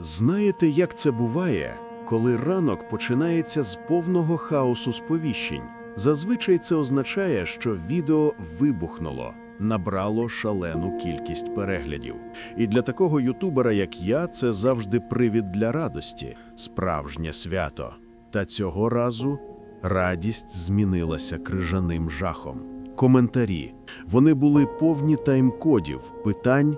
Знаєте, як це буває, коли ранок починається з повного хаосу сповіщень? Зазвичай це означає, що відео вибухнуло, набрало шалену кількість переглядів. І для такого ютубера, як я, це завжди привід для радості, справжнє свято. Та цього разу радість змінилася крижаним жахом. Коментарі. Вони були повні таймкодів, питань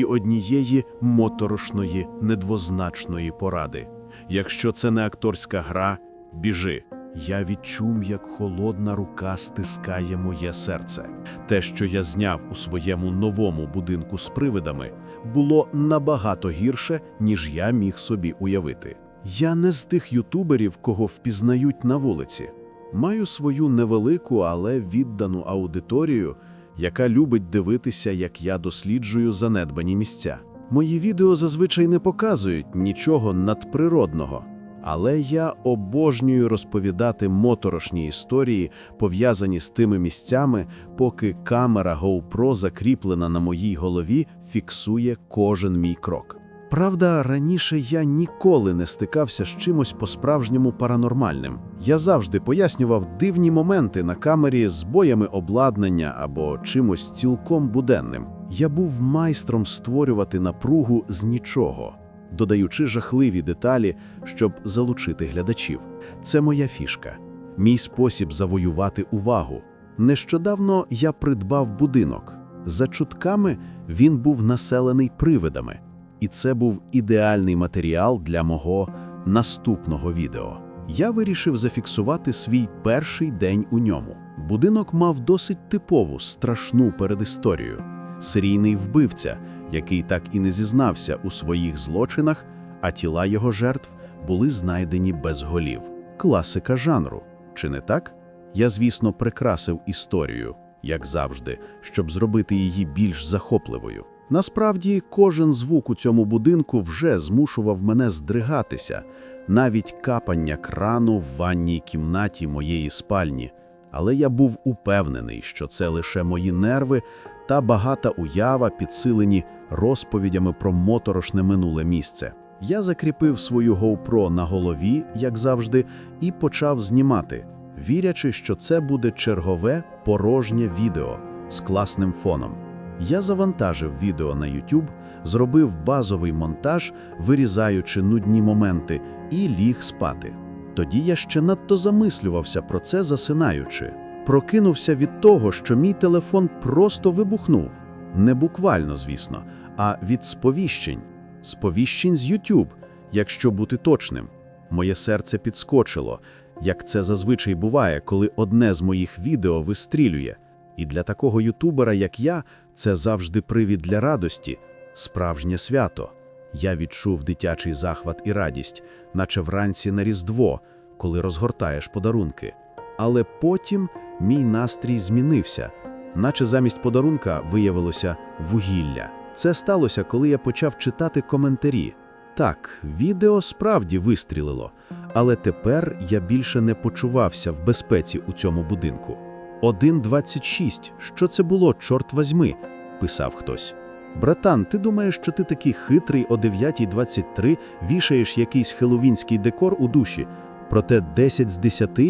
і однієї моторошної, недвозначної поради. Якщо це не акторська гра, біжи. Я відчув, як холодна рука стискає моє серце. Те, що я зняв у своєму новому будинку з привидами, було набагато гірше, ніж я міг собі уявити. Я не з тих ютуберів, кого впізнають на вулиці. Маю свою невелику, але віддану аудиторію, яка любить дивитися, як я досліджую занедбані місця. Мої відео зазвичай не показують нічого надприродного, але я обожнюю розповідати моторошні історії, пов'язані з тими місцями, поки камера GoPro, закріплена на моїй голові, фіксує кожен мій крок. Правда, раніше я ніколи не стикався з чимось по-справжньому паранормальним. Я завжди пояснював дивні моменти на камері з боями обладнання або чимось цілком буденним. Я був майстром створювати напругу з нічого, додаючи жахливі деталі, щоб залучити глядачів. Це моя фішка, мій спосіб завоювати увагу. Нещодавно я придбав будинок. За чутками він був населений привидами. І це був ідеальний матеріал для мого наступного відео. Я вирішив зафіксувати свій перший день у ньому. Будинок мав досить типову, страшну передісторію. Серійний вбивця, який так і не зізнався у своїх злочинах, а тіла його жертв були знайдені без голів. Класика жанру. Чи не так? Я, звісно, прикрасив історію, як завжди, щоб зробити її більш захопливою. Насправді, кожен звук у цьому будинку вже змушував мене здригатися, навіть капання крану в ванній кімнаті моєї спальні. Але я був упевнений, що це лише мої нерви та багата уява, підсилені розповідями про моторошне минуле місце. Я закріпив свою GoPro на голові, як завжди, і почав знімати, вірячи, що це буде чергове порожнє відео з класним фоном. Я завантажив відео на YouTube, зробив базовий монтаж, вирізаючи нудні моменти, і ліг спати. Тоді я ще надто замислювався про це, засинаючи. Прокинувся від того, що мій телефон просто вибухнув. Не буквально, звісно, а від сповіщень. Сповіщень з YouTube, якщо бути точним. Моє серце підскочило, як це зазвичай буває, коли одне з моїх відео вистрілює. І для такого ютубера, як я, це завжди привід для радості, справжнє свято. Я відчув дитячий захват і радість, наче вранці на Різдво, коли розгортаєш подарунки. Але потім мій настрій змінився, наче замість подарунка виявилося вугілля. Це сталося, коли я почав читати коментарі. Так, відео справді вистрілило, але тепер я більше не почувався в безпеці у цьому будинку. 1.26. Що це було, чорт возьми? писав хтось. Братан, ти думаєш, що ти такий хитрий о 9.23 вішаєш якийсь хеловінський декор у душі, проте 10 з 10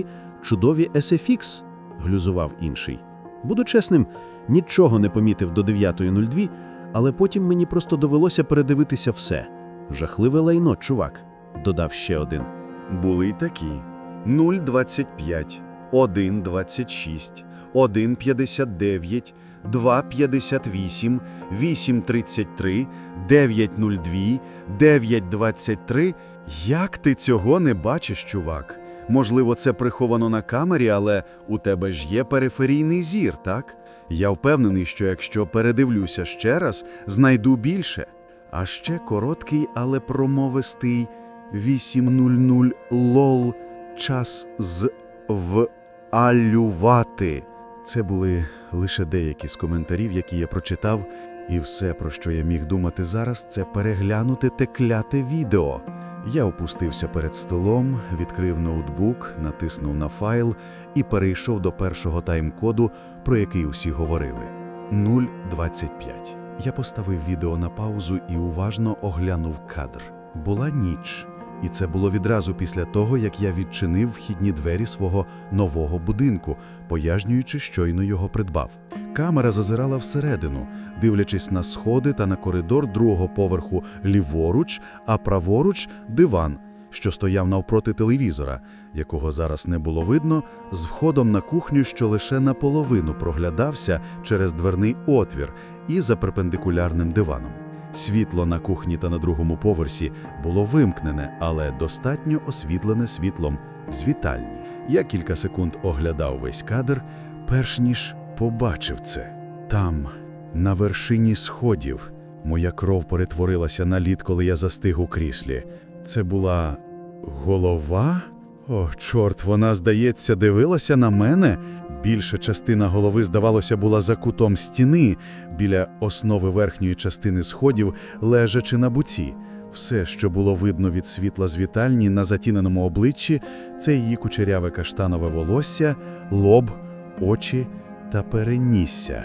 чудові SFX? глюзував інший. Буду чесним, нічого не помітив до 9.02, але потім мені просто довелося передивитися все. Жахливе лайно, чувак, додав ще один. Були й такі: 0,25, 1,26, 1,59, 2,58, 8,33, 9,02, 9,23. Як ти цього не бачиш, чувак? Можливо, це приховано на камері, але у тебе ж є периферійний зір, так? Я впевнений, що якщо передивлюся ще раз, знайду більше. А ще короткий, але промовистий 8.00 лол час з валювати. Це були лише деякі з коментарів, які я прочитав, і все, про що я міг думати зараз, це переглянути те кляте відео. Я опустився перед столом, відкрив ноутбук, натиснув на файл і перейшов до першого тайм-коду, про який усі говорили. 0.25. Я поставив відео на паузу і уважно оглянув кадр. була ніч, і це було відразу після того, як я відчинив вхідні двері свого нового будинку, пояснюючи, щойно його придбав. Камера зазирала всередину, дивлячись на сходи та на коридор другого поверху ліворуч, а праворуч диван, що стояв навпроти телевізора, якого зараз не було видно, з входом на кухню, що лише наполовину проглядався через дверний отвір і за перпендикулярним диваном. Світло на кухні та на другому поверсі було вимкнене, але достатньо освітлене світлом з вітальні. Я кілька секунд оглядав весь кадр, перш ніж побачив це. Там, на вершині сходів, моя кров перетворилася на лід, коли я застиг у кріслі. Це була голова? О, чорт, вона, здається, дивилася на мене. Більша частина голови, здавалося, була за кутом стіни, біля основи верхньої частини сходів, лежачи на буці. Все, що було видно від світла з вітальні на затіненому обличчі, це її кучеряве каштанове волосся, лоб, очі та перенісся.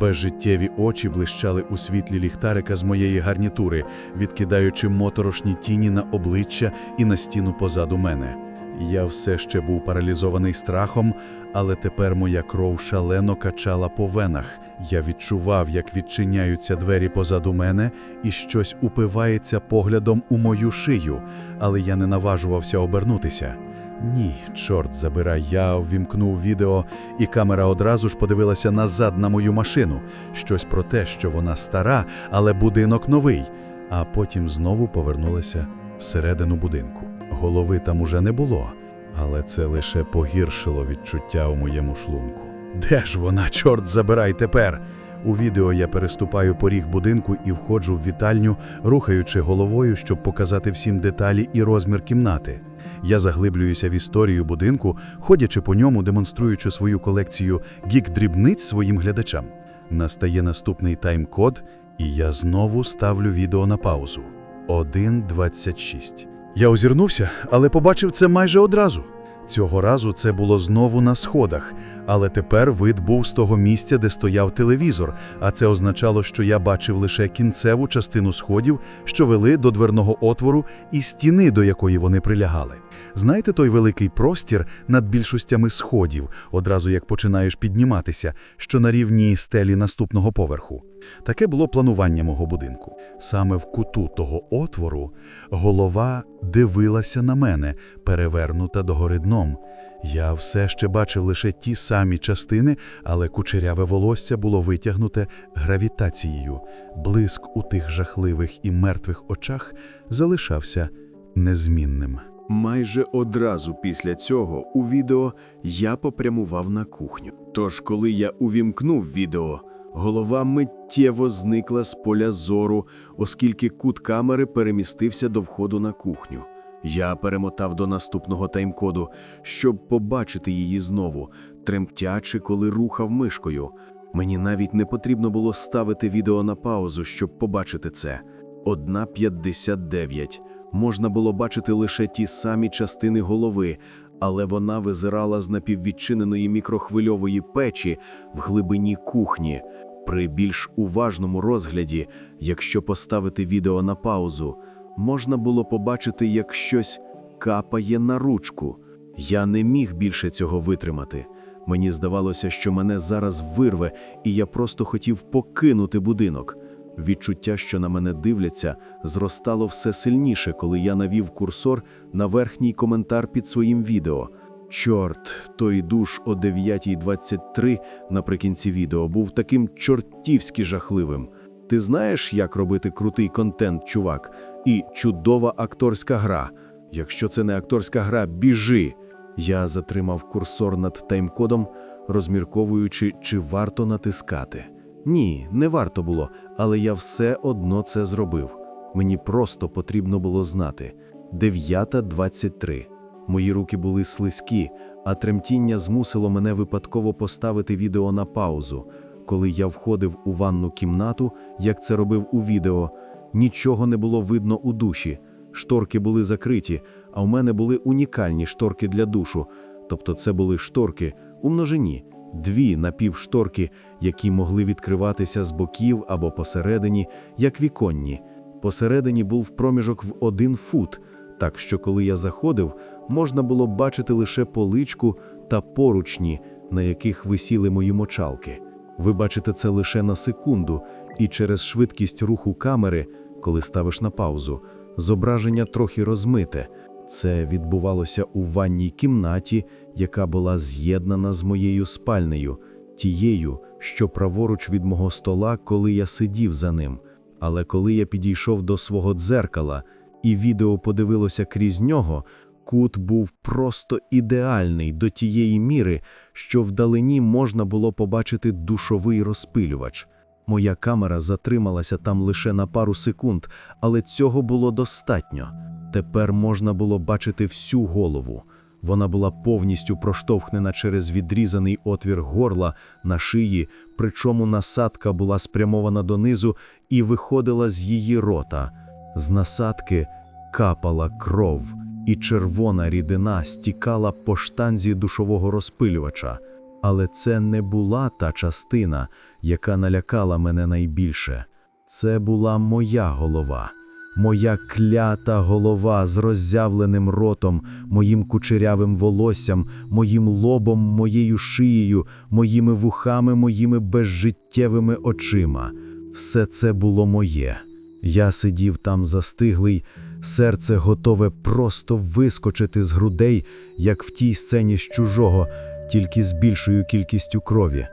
Безжиттєві очі блищали у світлі ліхтарика з моєї гарнітури, відкидаючи моторошні тіні на обличчя і на стіну позаду мене. Я все ще був паралізований страхом, але тепер моя кров шалено качала по венах. Я відчував, як відчиняються двері позаду мене, і щось упивається поглядом у мою шию, але я не наважувався обернутися. Ні, чорт забирай, я ввімкнув відео, і камера одразу ж подивилася назад на мою машину. Щось про те, що вона стара, але будинок новий. А потім знову повернулася всередину будинку. Голови там уже не було, але це лише погіршило відчуття у моєму шлунку. Де ж вона, чорт забирай тепер? У відео я переступаю поріг будинку і входжу в вітальню, рухаючи головою, щоб показати всім деталі і розмір кімнати. Я заглиблююся в історію будинку, ходячи по ньому, демонструючи свою колекцію гік-дрібниць своїм глядачам. Настає наступний тайм-код, і я знову ставлю відео на паузу. 1.26. Я озирнувся, але побачив це майже одразу. Цього разу це було знову на сходах, але тепер вид був з того місця, де стояв телевізор, а це означало, що я бачив лише кінцеву частину сходів, що вели до дверного отвору і стіни, до якої вони прилягали. Знаєте той великий простір над більшостями сходів, одразу як починаєш підніматися, що на рівні стелі наступного поверху? Таке було планування мого будинку. Саме в куту того отвору голова дивилася на мене, перевернута догори дном. Я все ще бачив лише ті самі частини, але кучеряве волосся було витягнуте гравітацією. Блиск у тих жахливих і мертвих очах залишався незмінним. Майже одразу після цього у відео я попрямував на кухню. Тож, коли я увімкнув відео, голова миттєво зникла з поля зору, оскільки кут камери перемістився до входу на кухню. Я перемотав до наступного таймкоду, щоб побачити її знову, тремтячи, коли рухав мишкою. Мені навіть не потрібно було ставити відео на паузу, щоб побачити це. 1.59. Можна було бачити лише ті самі частини голови, але вона визирала з напіввідчиненої мікрохвильової печі в глибині кухні. При більш уважному розгляді, якщо поставити відео на паузу, можна було побачити, як щось капає на ручку. Я не міг більше цього витримати. Мені здавалося, що мене зараз вирве, і я просто хотів покинути будинок. Відчуття, що на мене дивляться, зростало все сильніше, коли я навів курсор на верхній коментар під своїм відео. Чорт, той душ о 9.23 наприкінці відео був таким чортівськи жахливим. Ти знаєш, як робити крутий контент, чувак, і чудова акторська гра. Якщо це не акторська гра, біжи. Я затримав курсор над таймкодом, розмірковуючи, чи варто натискати. Ні, не варто було, але я все одно це зробив. Мені просто потрібно було знати. 9.23. Мої руки були слизькі, а тремтіння змусило мене випадково поставити відео на паузу. Коли я входив у ванну кімнату, як це робив у відео, нічого не було видно у душі. Шторки були закриті, а у мене були унікальні шторки для душу. Тобто це були шторки у множині, дві напівшторки, які могли відкриватися з боків або посередині, як віконні. Посередині був проміжок в один фут, так що коли я заходив, можна було бачити лише поличку та поручні, на яких висіли мої мочалки. Ви бачите це лише на секунду, і через швидкість руху камери, коли ставиш на паузу, зображення трохи розмите. Це відбувалося у ванній кімнаті, яка була з'єднана з моєю спальнею, тією, що праворуч від мого стола, коли я сидів за ним. Але коли я підійшов до свого дзеркала і відео подивилося крізь нього, кут був просто ідеальний до тієї міри, що вдалині можна було побачити душовий розпилювач. Моя камера затрималася там лише на пару секунд, але цього було достатньо. Тепер можна було бачити всю голову. Вона була повністю проштовхнена через відрізаний отвір горла на шиї, причому насадка була спрямована донизу і виходила з її рота. З насадки капала кров, і червона рідина стікала по штанзі душового розпилювача. Але це не була та частина, яка налякала мене найбільше. Це була моя голова. Моя клята голова з роззявленим ротом, моїм кучерявим волоссям, моїм лобом, моєю шиєю, моїми вухами, моїми безжиттєвими очима. Все це було моє. Я сидів там застиглий, серце готове просто вискочити з грудей, як в тій сцені з чужого, тільки з більшою кількістю крові.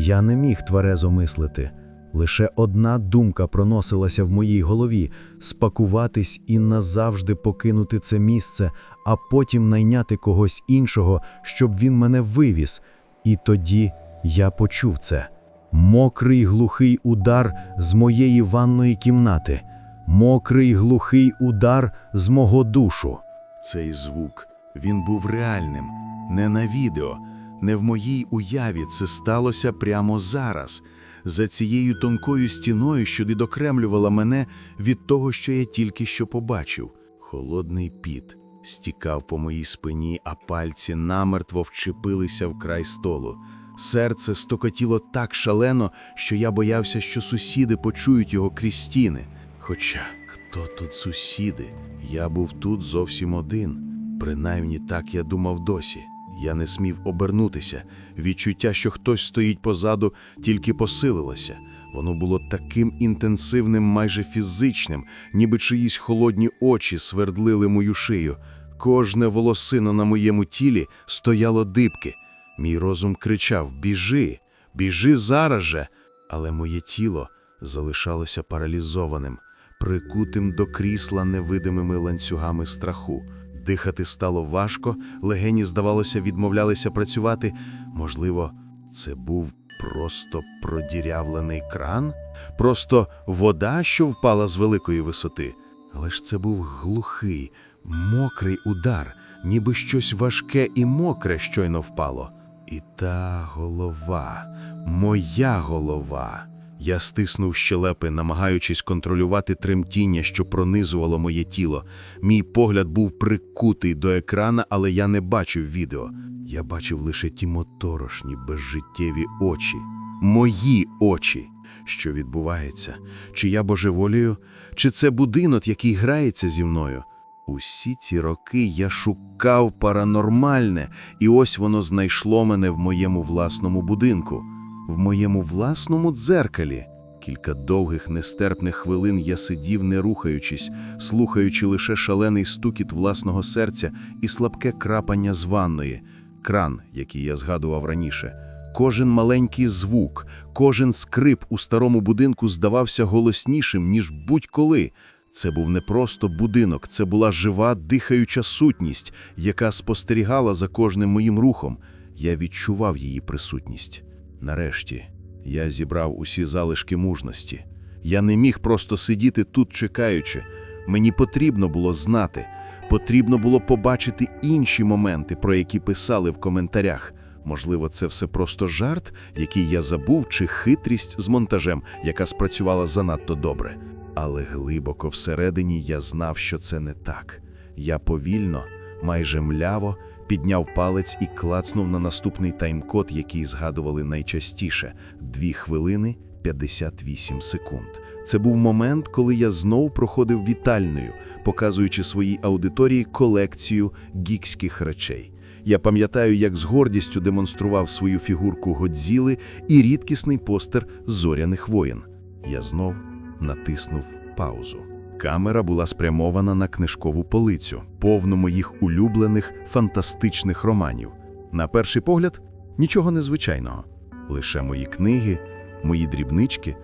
Я не міг тверезо мислити. Лише одна думка проносилася в моїй голові спакуватись і назавжди покинути це місце, а потім найняти когось іншого, щоб він мене вивіз. І тоді я почув це. Мокрий глухий удар з моєї ванної кімнати, мокрий глухий удар з мого душу. Цей звук, він був реальним, не на відео, не в моїй уяві це сталося прямо зараз, за цією тонкою стіною, що відокремлювала мене від того, що я тільки що побачив. Холодний піт стікав по моїй спині, а пальці намертво вчепилися в край столу. Серце стокотіло так шалено, що я боявся, що сусіди почують його крізь стіни. Хоча хто тут сусіди? Я був тут зовсім один. Принаймні так я думав досі. Я не смів обернутися. Відчуття, що хтось стоїть позаду, тільки посилилося. Воно було таким інтенсивним, майже фізичним, ніби чиїсь холодні очі свердлили мою шию. Кожне волосино на моєму тілі стояло дибки. Мій розум кричав: Біжи, біжи зараз же. Але моє тіло залишалося паралізованим, прикутим до крісла невидимими ланцюгами страху. Дихати стало важко, легені, здавалося, відмовлялися працювати. Можливо, це був просто продірявлений кран, просто вода, що впала з великої висоти. Але ж це був глухий, мокрий удар, ніби щось важке і мокре щойно впало. І та голова, моя голова. Я стиснув щелепи, намагаючись контролювати тремтіння, що пронизувало моє тіло. Мій погляд був прикутий до екрана, але я не бачив відео. Я бачив лише ті моторошні, безжиттєві очі. Мої очі. Що відбувається? Чи я божеволію? Чи це будинок, який грається зі мною? Усі ці роки я шукав паранормальне, і ось воно знайшло мене в моєму власному будинку, в моєму власному дзеркалі. Кілька довгих нестерпних хвилин я сидів, не рухаючись, слухаючи лише шалений стукіт власного серця і слабке крапання з ванної, кран, який я згадував раніше. Кожен маленький звук, кожен скрип у старому будинку здавався голоснішим, ніж будь-коли. Це був не просто будинок, це була жива, дихаюча сутність, яка спостерігала за кожним моїм рухом. Я відчував її присутність. Нарешті я зібрав усі залишки мужності. Я не міг просто сидіти тут, чекаючи. Мені потрібно було знати, потрібно було побачити інші моменти, про які писали в коментарях. Можливо, це все просто жарт, який я забув, чи хитрість з монтажем, яка спрацювала занадто добре. Але глибоко всередині я знав, що це не так. Я повільно, майже мляво, підняв палець і клацнув на наступний тайм-код, який згадували найчастіше 2 хвилини 58 секунд. Це був момент, коли я знов проходив вітальною, показуючи своїй аудиторії колекцію гікських речей. Я пам'ятаю, як з гордістю демонстрував свою фігурку Годзіли і рідкісний постер зоряних воїн. Я знов натиснув паузу. Камера була спрямована на книжкову полицю, повну моїх улюблених фантастичних романів. На перший погляд, нічого незвичайного. Лише мої книги, мої дрібнички.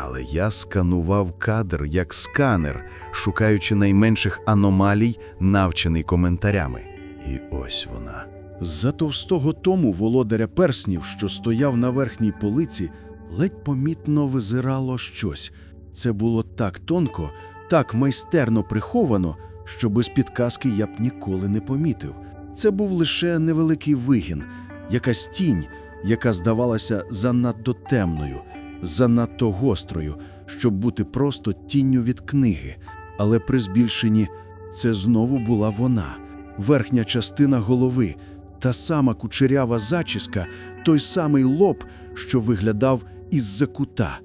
Але я сканував кадр як сканер, шукаючи найменших аномалій, навчений коментарями. І ось вона. З-за товстого тому володаря перснів, що стояв на верхній полиці, ледь помітно визирало щось. Це було так тонко, так майстерно приховано, що без підказки я б ніколи не помітив. Це був лише невеликий вигін, якась тінь, яка здавалася занадто темною, занадто гострою, щоб бути просто тінню від книги. Але при збільшенні це знову була вона, верхня частина голови, та сама кучерява зачіска, той самий лоб, що виглядав із-за кута.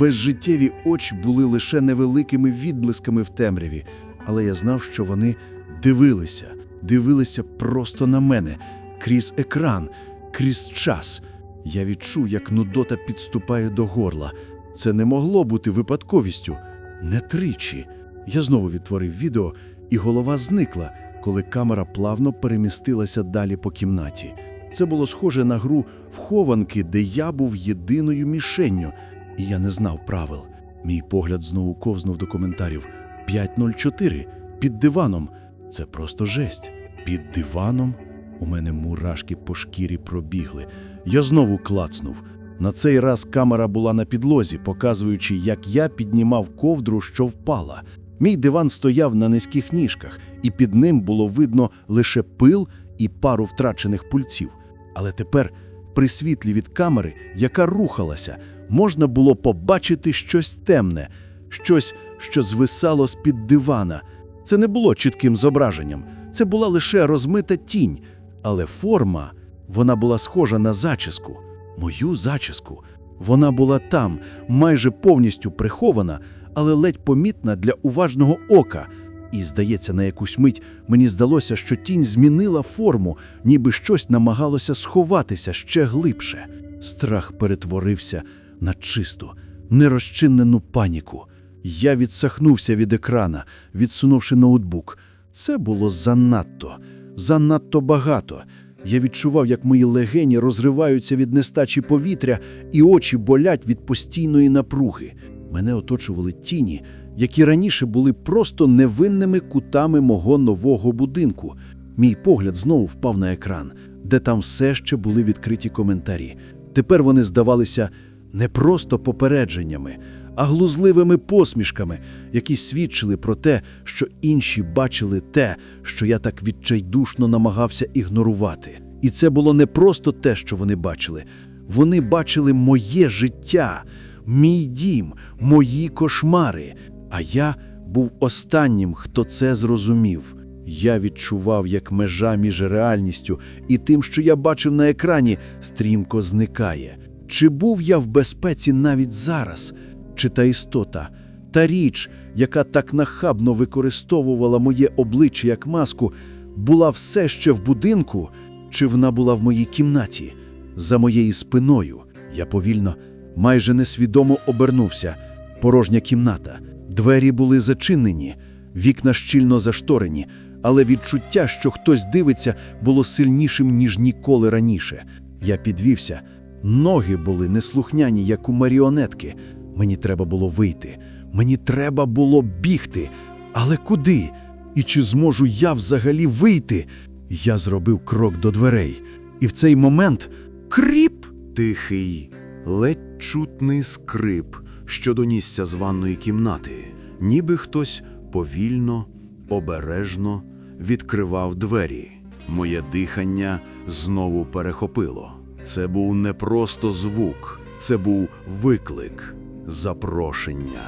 Безжиттєві очі були лише невеликими відблисками в темряві, але я знав, що вони дивилися, дивилися просто на мене, крізь екран, крізь час. Я відчув, як нудота підступає до горла. Це не могло бути випадковістю. Не тричі. Я знову відтворив відео, і голова зникла, коли камера плавно перемістилася далі по кімнаті. Це було схоже на гру в хованки, де я був єдиною мішенню, і я не знав правил. Мій погляд знову ковзнув до коментарів. 5.04. Під диваном. Це просто жесть. Під диваном? У мене мурашки по шкірі пробігли. Я знову клацнув. На цей раз камера була на підлозі, показуючи, як я піднімав ковдру, що впала. Мій диван стояв на низьких ніжках, і під ним було видно лише пил і пару втрачених пульців. Але тепер, при світлі від камери, яка рухалася, можна було побачити щось темне, щось, що звисало з-під дивана. Це не було чітким зображенням, це була лише розмита тінь, але форма, вона була схожа на зачіску, мою зачіску. Вона була там, майже повністю прихована, але ледь помітна для уважного ока. І, здається, на якусь мить мені здалося, що тінь змінила форму, ніби щось намагалося сховатися ще глибше. Страх перетворився на чисту, нерозчинену паніку. Я відсахнувся від екрана, відсунувши ноутбук. Це було занадто, занадто багато. Я відчував, як мої легені розриваються від нестачі повітря, і очі болять від постійної напруги. Мене оточували тіні, які раніше були просто невинними кутами мого нового будинку. Мій погляд знову впав на екран, де там все ще були відкриті коментарі. Тепер вони здавалися не просто попередженнями, а глузливими посмішками, які свідчили про те, що інші бачили те, що я так відчайдушно намагався ігнорувати. І це було не просто те, що вони бачили. Вони бачили моє життя, мій дім, мої кошмари. А я був останнім, хто це зрозумів. Я відчував, як межа між реальністю і тим, що я бачив на екрані, стрімко зникає. Чи був я в безпеці навіть зараз? Чи та істота, та річ, яка так нахабно використовувала моє обличчя як маску, була все ще в будинку, чи вона була в моїй кімнаті, за моєю спиною? Я повільно, майже несвідомо обернувся. Порожня кімната. Двері були зачинені, вікна щільно зашторені, але відчуття, що хтось дивиться, було сильнішим, ніж ніколи раніше. Я підвівся. Ноги були неслухняні, як у маріонетки. Мені треба було вийти. Мені треба було бігти. Але куди? І чи зможу я взагалі вийти? Я зробив крок до дверей. І в цей момент кріп! Тихий, ледь чутний скрип, що донісся з ванної кімнати, ніби хтось повільно, обережно відкривав двері. Моє дихання знову перехопило. Це був не просто звук, це був виклик, запрошення.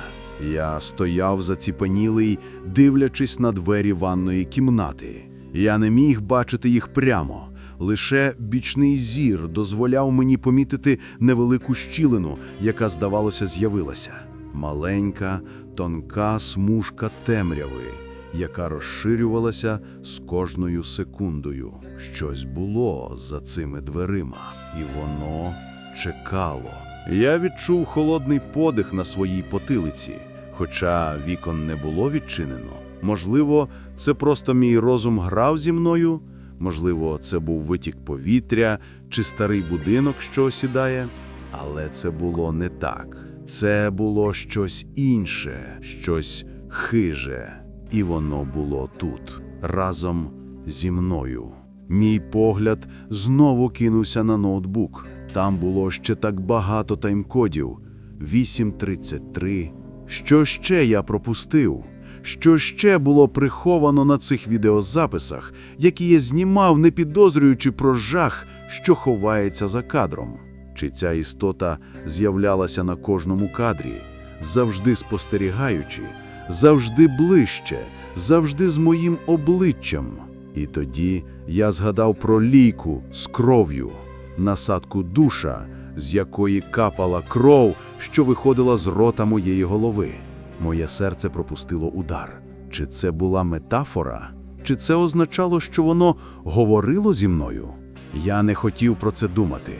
Я стояв заціпенілий, дивлячись на двері ванної кімнати. Я не міг бачити їх прямо. Лише бічний зір дозволяв мені помітити невелику щілину, яка, здавалося, з'явилася. маленька, тонка смужка темряви, яка розширювалася з кожною секундою. Щось було за цими дверима, і воно чекало. Я відчув холодний подих на своїй потилиці, хоча вікон не було відчинено. Можливо, це просто мій розум грав зі мною, можливо, це був витік повітря чи старий будинок, що осідає. Але це було не так. Це було щось інше, щось хиже. І воно було тут, разом зі мною. Мій погляд знову кинувся на ноутбук. Там було ще так багато таймкодів. 8.33. Що ще я пропустив? Що ще було приховано на цих відеозаписах, які я знімав, не підозрюючи про жах, що ховається за кадром? Чи ця істота з'являлася на кожному кадрі, завжди спостерігаючи, завжди ближче, завжди з моїм обличчям? І тоді я згадав про лійку з кров'ю, насадку душа, з якої капала кров, що виходила з рота моєї голови. Моє серце пропустило удар. Чи це була метафора? Чи це означало, що воно говорило зі мною? Я не хотів про це думати.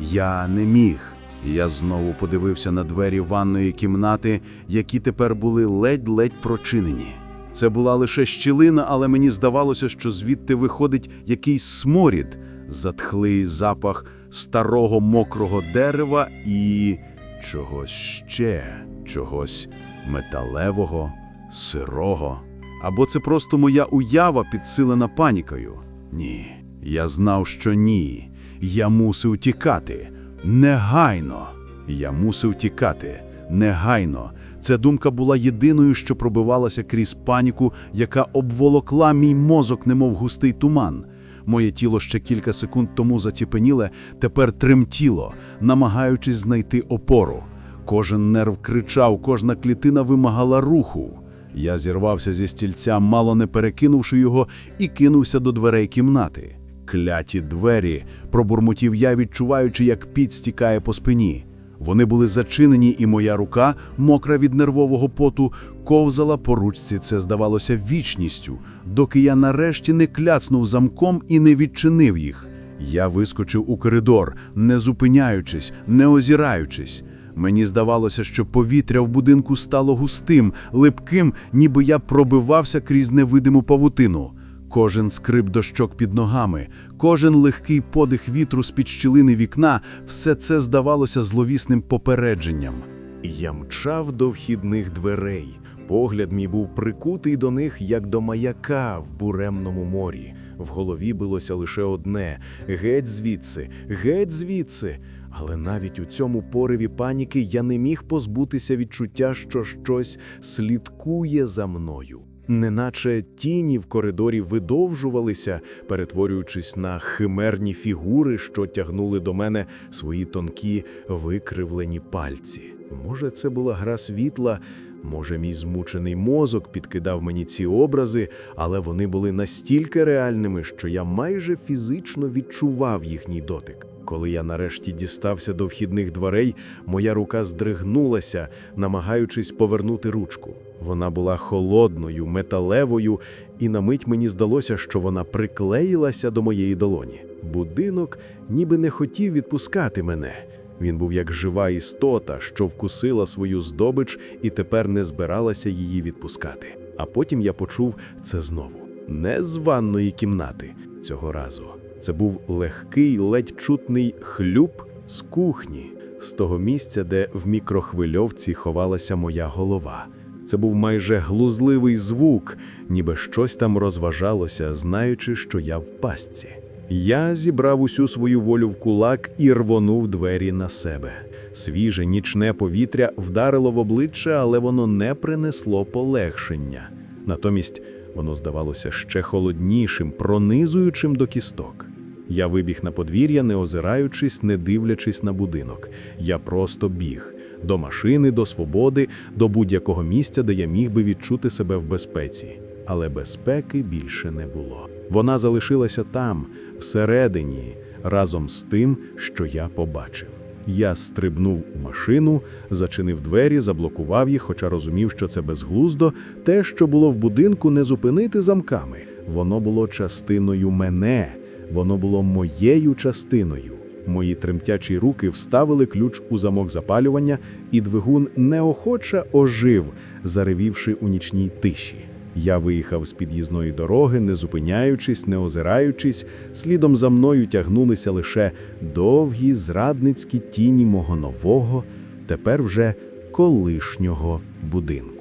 Я не міг. Я знову подивився на двері ванної кімнати, які тепер були ледь-ледь прочинені. Це була лише щілина, але мені здавалося, що звідти виходить якийсь сморід, затхлий запах старого мокрого дерева і чогось ще, чогось металевого, сирого. Або це просто моя уява, підсилена панікою? Ні, я знав, що ні. Я мусив тікати. Негайно. Я мусив тікати. Негайно. Ця думка була єдиною, що пробивалася крізь паніку, яка обволокла мій мозок, немов густий туман. Моє тіло ще кілька секунд тому заціпеніле, тепер тремтіло, намагаючись знайти опору. Кожен нерв кричав, кожна клітина вимагала руху. Я зірвався зі стільця, мало не перекинувши його, і кинувся до дверей кімнати. Кляті двері, пробурмотів я, відчуваючи, як піт стікає по спині. Вони були зачинені, і моя рука, мокра від нервового поту, ковзала по ручці. Це здавалося вічністю, доки я нарешті не кляцнув замком і не відчинив їх. Я вискочив у коридор, не зупиняючись, не озираючись. Мені здавалося, що повітря в будинку стало густим, липким, ніби я пробивався крізь невидиму павутину. Кожен скрип дощок під ногами, кожен легкий подих вітру з-під щілини вікна – все це здавалося зловісним попередженням. Я мчав до вхідних дверей. Погляд мій був прикутий до них, як до маяка в буремному морі. В голові билося лише одне – геть звідси, геть звідси. Але навіть у цьому пориві паніки я не міг позбутися відчуття, що щось слідкує за мною. Неначе тіні в коридорі видовжувалися, перетворюючись на химерні фігури, що тягнули до мене свої тонкі викривлені пальці. Може, це була гра світла, може, мій змучений мозок підкидав мені ці образи, але вони були настільки реальними, що я майже фізично відчував їхній дотик. Коли я нарешті дістався до вхідних дверей, моя рука здригнулася, намагаючись повернути ручку. Вона була холодною, металевою, і на мить мені здалося, що вона приклеїлася до моєї долоні. Будинок ніби не хотів відпускати мене. Він був як жива істота, що вкусила свою здобич і тепер не збиралася її відпускати. А потім я почув це знову. Не з ванної кімнати цього разу. Це був легкий, ледь чутний хлюб з кухні, з того місця, де в мікрохвильовці ховалася моя голова. Це був майже глузливий звук, ніби щось там розважалося, знаючи, що я в пастці. Я зібрав усю свою волю в кулак і рвонув двері на себе. Свіже нічне повітря вдарило в обличчя, але воно не принесло полегшення. Натомість воно здавалося ще холоднішим, пронизуючим до кісток. Я вибіг на подвір'я, не озираючись, не дивлячись на будинок. Я просто біг до машини, до свободи, до будь-якого місця, де я міг би відчути себе в безпеці. Але безпеки більше не було. Вона залишилася там, всередині, разом з тим, що я побачив. Я стрибнув у машину, зачинив двері, заблокував їх, хоча розумів, що це безглуздо. Те, що було в будинку, не зупинити замками. Воно було частиною мене, воно було моєю частиною. Мої тремтячі руки вставили ключ у замок запалювання, і двигун неохоче ожив, заревівши у нічній тиші. Я виїхав з під'їзної дороги, не зупиняючись, не озираючись, слідом за мною тягнулися лише довгі зрадницькі тіні мого нового, тепер вже колишнього будинку.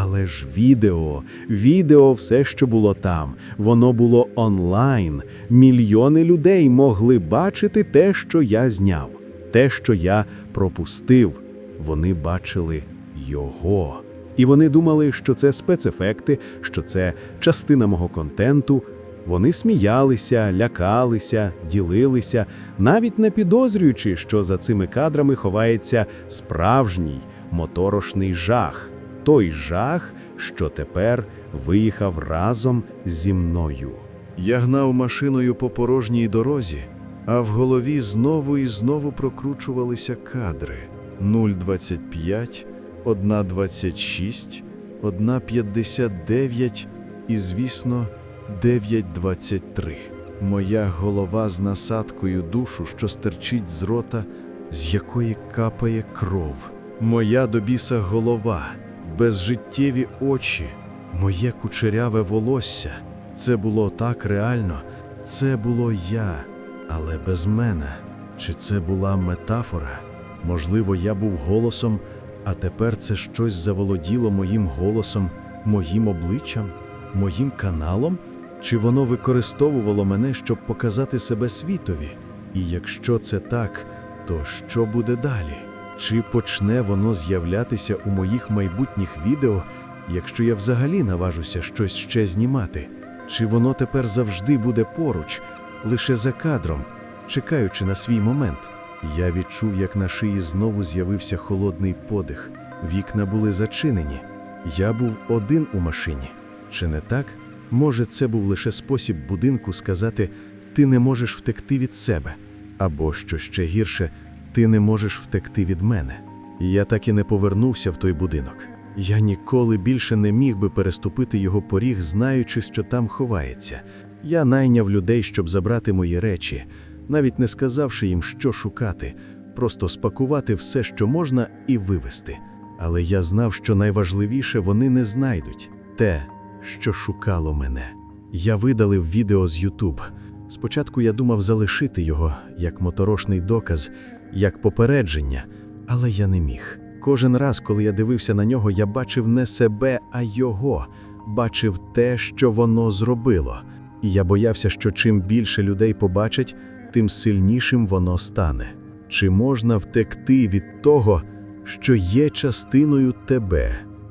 Але ж відео, відео, все, що було там, воно було онлайн. Мільйони людей могли бачити те, що я зняв, те, що я пропустив. Вони бачили його. І вони думали, що це спецефекти, що це частина мого контенту. Вони сміялися, лякалися, ділилися, навіть не підозрюючи, що за цими кадрами ховається справжній моторошний жах. Той жах, що тепер виїхав разом зі мною. Я гнав машиною по порожній дорозі, а в голові знову і знову прокручувалися кадри: 0,25, 1,26, 1,59 і, звісно, 9,23. Моя голова з насадкою душу, що стерчить з рота, з якої капає кров. Моя до біса голова, безжиттєві очі, моє кучеряве волосся. Це було так реально, це було я, але без мене. Чи це була метафора? Можливо, я був голосом, а тепер це щось заволоділо моїм голосом, моїм обличчям, моїм каналом? Чи воно використовувало мене, щоб показати себе світові? І якщо це так, то що буде далі? Чи почне воно з'являтися у моїх майбутніх відео, якщо я взагалі наважуся щось ще знімати? Чи воно тепер завжди буде поруч, лише за кадром, чекаючи на свій момент? Я відчув, як на шиї знову з'явився холодний подих. Вікна були зачинені. Я був один у машині. Чи не так? Може, це був лише спосіб будинку сказати: ти не можеш втекти від себе, або що ще гірше, ти не можеш втекти від мене. Я так і не повернувся в той будинок. Я ніколи більше не міг би переступити його поріг, знаючи, що там ховається. Я найняв людей, щоб забрати мої речі, навіть не сказавши їм, що шукати, просто спакувати все, що можна, і вивезти. Але я знав, що найважливіше вони не знайдуть те, що шукало мене. Я видалив відео з YouTube. Спочатку я думав залишити його як моторошний доказ, як попередження, але я не міг. Кожен раз, коли я дивився на нього, я бачив не себе, а його, бачив те, що воно зробило. І я боявся, що чим більше людей побачать, тим сильнішим воно стане. Чи можна втекти від того, що є частиною тебе?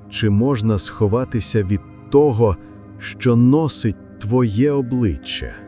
Чи можна сховатися від того, що носить твоє обличчя?